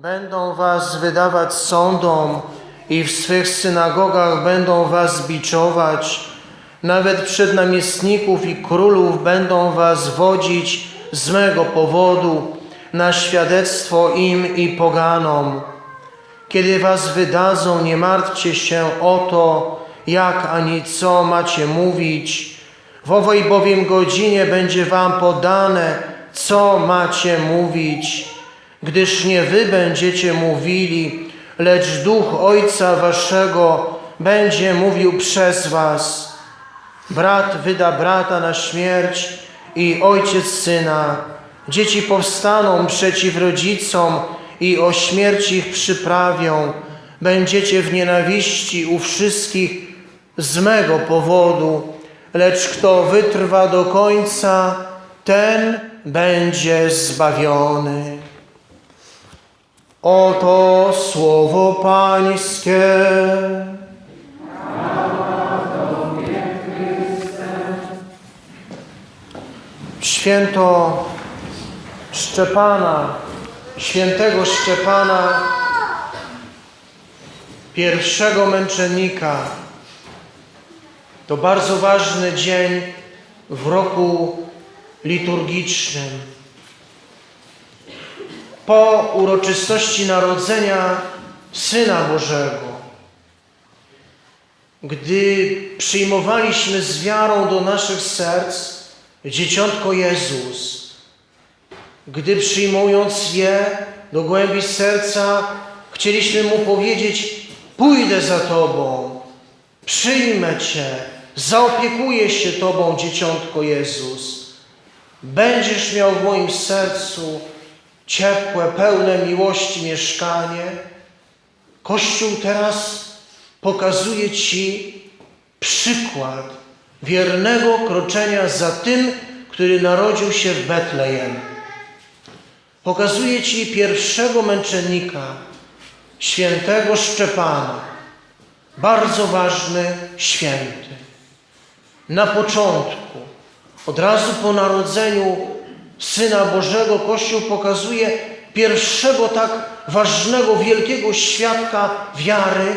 Będą was wydawać sądom i w swych synagogach będą was biczować. Nawet przed namiestników i królów będą was wodzić z mego powodu na świadectwo im i poganom. Kiedy was wydadzą, nie martwcie się o to, jak ani co macie mówić. W owej bowiem godzinie będzie wam podane, co macie mówić, gdyż nie wy będziecie mówili, lecz Duch Ojca waszego będzie mówił przez was. Brat wyda brata na śmierć i ojciec syna. Dzieci powstaną przeciw rodzicom i o śmierć ich przyprawią. Będziecie w nienawiści u wszystkich z mego powodu, lecz kto wytrwa do końca, ten będzie zbawiony. Oto słowo Pańskie. Święto Szczepana, świętego Szczepana, pierwszego męczennika. To bardzo ważny dzień w roku liturgicznym. Po uroczystości narodzenia Syna Bożego, gdy przyjmowaliśmy z wiarą do naszych serc Dzieciątko Jezus, gdy przyjmując je do głębi serca, chcieliśmy Mu powiedzieć: Pójdę za Tobą, przyjmę Cię, zaopiekuję się Tobą, Dzieciątko Jezus. Będziesz miał w moim sercu ciepłe, pełne miłości mieszkanie. Kościół teraz pokazuje Ci przykład wiernego kroczenia za tym, który narodził się w Betlejem. Pokazuje Ci pierwszego męczennika, świętego Szczepana, bardzo ważny święty. Na początku, od razu po narodzeniu Syna Bożego, Kościół pokazuje pierwszego tak ważnego, wielkiego świadka wiary,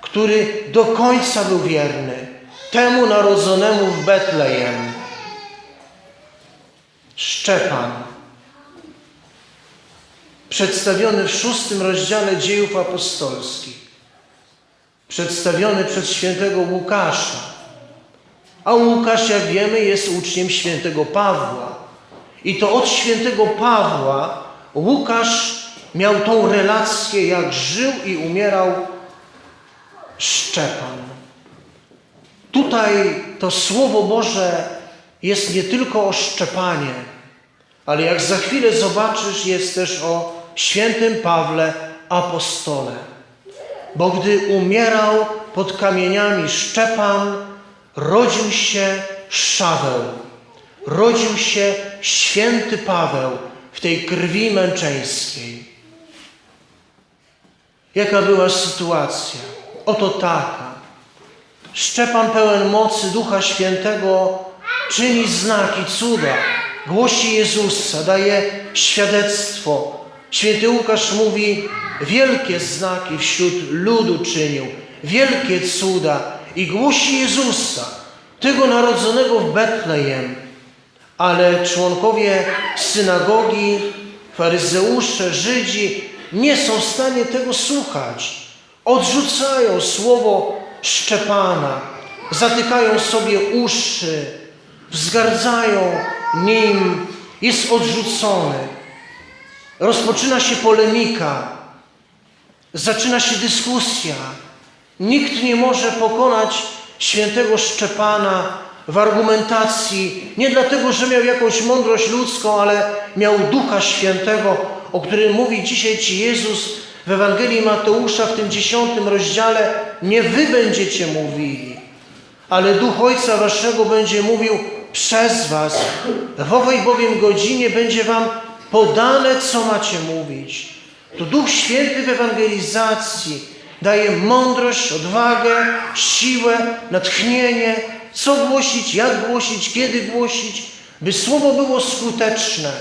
który do końca był wierny temu narodzonemu w Betlejem. Szczepan, przedstawiony w szóstym rozdziale dziejów apostolskich, przedstawiony przez świętego Łukasza. A Łukasz, jak wiemy, jest uczniem świętego Pawła. I to od świętego Pawła Łukasz miał tą relację, jak żył i umierał Szczepan. Tutaj to Słowo Boże jest nie tylko o szczepanie, ale jak za chwilę zobaczysz, jest też o świętym Pawle apostole. Bo gdy umierał pod kamieniami Szczepan, rodził się Szaweł, rodził się święty Paweł w tej krwi męczeńskiej. Jaka była sytuacja? Oto taka. Szczepan pełen mocy Ducha Świętego czyni znaki, cuda, głosi Jezusa, daje świadectwo. Święty Łukasz mówi, wielkie znaki wśród ludu czynił, wielkie cuda i głosi Jezusa, tego narodzonego w Betlejem. Ale członkowie synagogi, faryzeusze, Żydzi nie są w stanie tego słuchać. Odrzucają słowo Szczepana, zatykają sobie uszy, wzgardzają nim, jest odrzucony. Rozpoczyna się polemika, zaczyna się dyskusja. Nikt nie może pokonać świętego Szczepana w argumentacji, nie dlatego, że miał jakąś mądrość ludzką, ale miał Ducha Świętego, o którym mówi dzisiaj Ci Jezus w Ewangelii Mateusza w tym dziesiątym rozdziale. Nie Wy będziecie mówili, ale Duch Ojca Waszego będzie mówił przez Was. W owej bowiem godzinie będzie Wam podane, co macie mówić. To Duch Święty w ewangelizacji daje mądrość, odwagę, siłę, natchnienie, co głosić, jak głosić, kiedy głosić, by słowo było skuteczne,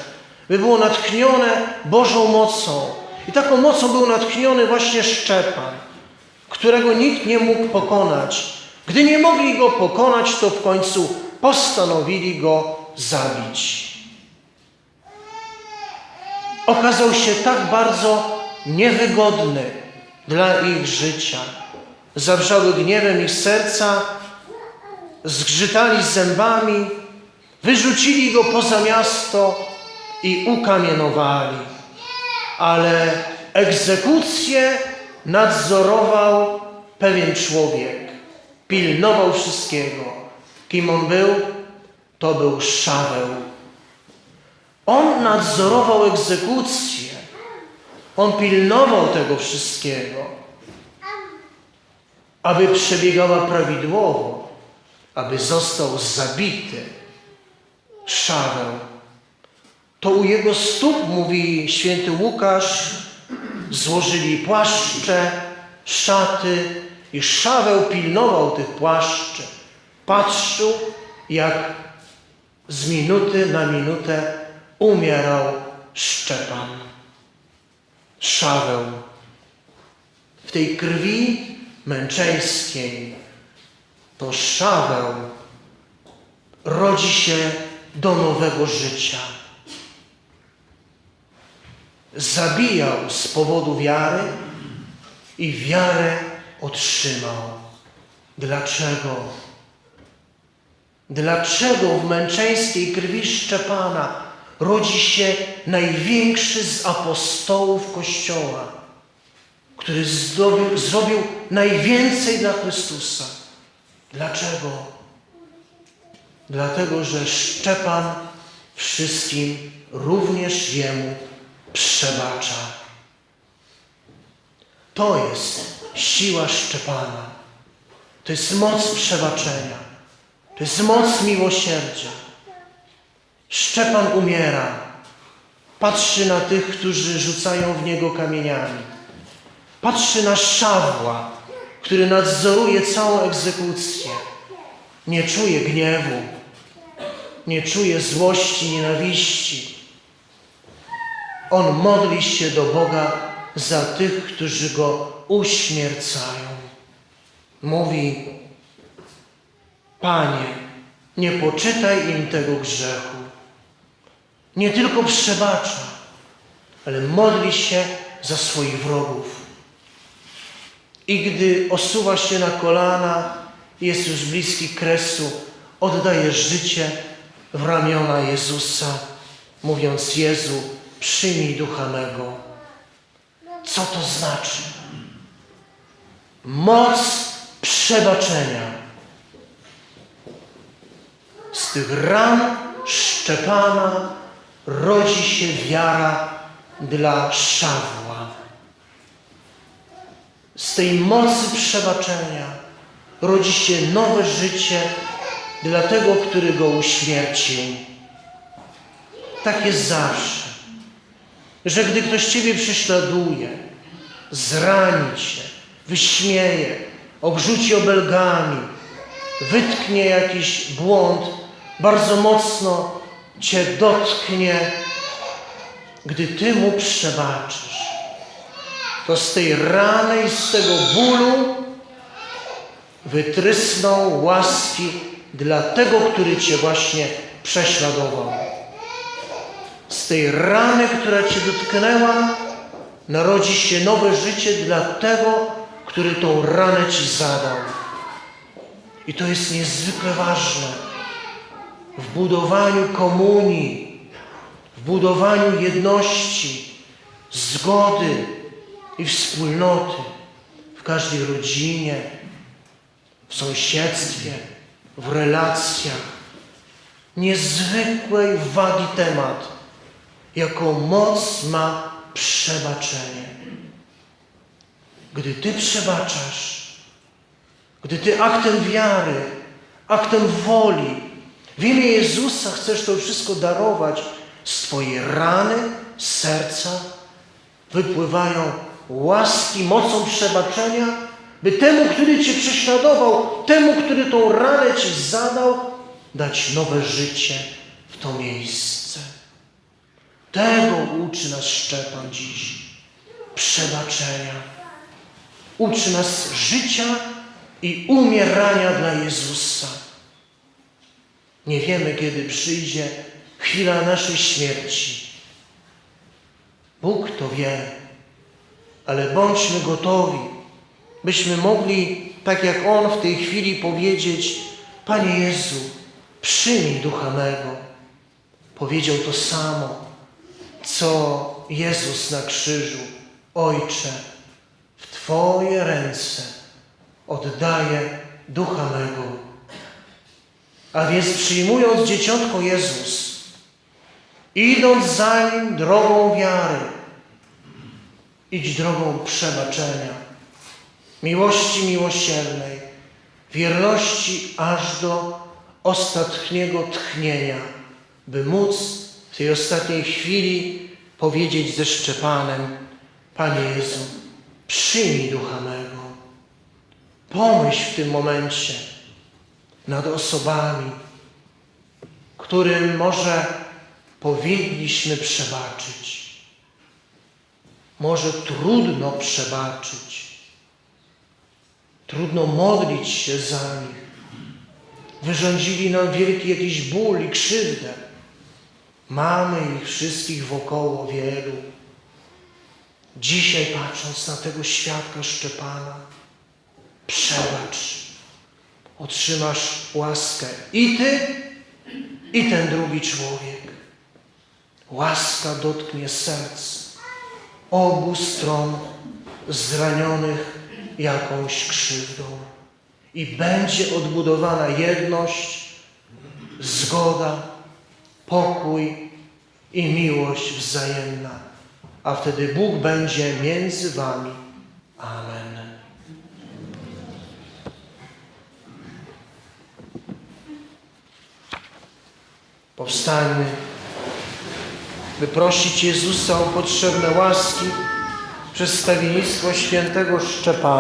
by było natchnione Bożą mocą. I taką mocą był natchniony właśnie Szczepan, którego nikt nie mógł pokonać. Gdy nie mogli go pokonać, to w końcu postanowili go zabić. Okazał się tak bardzo niewygodny dla ich życia. Zawrzały gniewem ich serca, zgrzytali zębami, wyrzucili go poza miasto i ukamienowali. Ale egzekucję nadzorował pewien człowiek, pilnował wszystkiego. Kim on był? To był Szaweł. On nadzorował egzekucję. On pilnował tego wszystkiego, aby przebiegała prawidłowo, aby został zabity. Szaweł. To u jego stóp, mówi święty Łukasz, złożyli płaszcze, szaty i Szaweł pilnował tych płaszczy. Patrzył, jak z minuty na minutę umierał Szczepan. Szaweł. W tej krwi męczeńskiej to Szaweł rodzi się do nowego życia. Zabijał z powodu wiary i wiarę otrzymał. Dlaczego? Dlaczego w męczeńskiej krwi Szczepana rodzi się największy z apostołów Kościoła, który zdobił, zrobił najwięcej dla Chrystusa? Dlaczego? Dlatego, że Szczepan wszystkim, również Jemu, przebacza. To jest siła Szczepana. To jest moc przebaczenia. To jest moc miłosierdzia. Szczepan umiera. Patrzy na tych, którzy rzucają w niego kamieniami. Patrzy na Szawła, który nadzoruje całą egzekucję. Nie czuje gniewu, nie czuje złości, nienawiści. On modli się do Boga za tych, którzy go uśmiercają. Mówi, Panie, nie poczytaj im tego grzechu. Nie tylko przebacza, ale modli się za swoich wrogów. I gdy osuwa się na kolana, jest już bliski kresu, oddaje życie w ramiona Jezusa, mówiąc Jezu, przyjmij ducha mego. Co to znaczy? Moc przebaczenia. Z tych ran Szczepana rodzi się wiara dla Szawła. Z tej mocy przebaczenia rodzi się nowe życie dla tego, który go uśmiercił. Tak jest zawsze, że gdy ktoś Ciebie prześladuje, zrani Cię, wyśmieje, obrzuci obelgami, wytknie jakiś błąd, bardzo mocno Cię dotknie, gdy Ty Mu przebaczysz. To z tej rany i z tego bólu wytrysną łaski dla tego, który Cię właśnie prześladował. Z tej rany, która Cię dotknęła, narodzi się nowe życie dla tego, który tą ranę Ci zadał. I to jest niezwykle ważne w budowaniu komunii, w budowaniu jedności, zgody i wspólnoty w każdej rodzinie, w sąsiedztwie, w relacjach. Niezwykłej wagi temat, jaką moc ma przebaczenie. Gdy Ty przebaczasz, gdy Ty aktem wiary, aktem woli, w imię Jezusa chcesz to wszystko darować, z Twojej rany, serca wypływają łaski mocą przebaczenia, by temu, który Cię prześladował, temu, który tą ranę Ci zadał, dać nowe życie w to miejsce. Tego uczy nas Szczepan dziś. przebaczenia. Uczy nas życia i umierania dla Jezusa. Nie wiemy, kiedy przyjdzie chwila naszej śmierci. Bóg to wie, ale bądźmy gotowi, byśmy mogli, tak jak On w tej chwili powiedzieć, Panie Jezu, przyjmij ducha mego. Powiedział to samo, co Jezus na krzyżu. Ojcze, w Twoje ręce oddaję ducha mego. A więc przyjmując dzieciątko Jezus, idąc za Nim drogą wiary, idź drogą przebaczenia, miłości miłosiernej, wierności aż do ostatniego tchnienia, by móc w tej ostatniej chwili powiedzieć ze Szczepanem, Panie Jezu, przyjmij ducha mego. Pomyśl w tym momencie nad osobami, którym może powinniśmy przebaczyć. Może trudno przebaczyć. Trudno modlić się za nich. Wyrządzili nam wielki jakiś ból i krzywdę. Mamy ich wszystkich wokoło wielu. Dzisiaj patrząc na tego świadka Szczepana, przebacz. Otrzymasz łaskę i ty, i ten drugi człowiek. Łaska dotknie serc obu stron zranionych jakąś krzywdą i będzie odbudowana jedność, zgoda, pokój i miłość wzajemna, a wtedy Bóg będzie między wami. Amen. Powstańmy, by prosić Jezusa o potrzebne łaski przez stawiennictwo świętego Szczepana.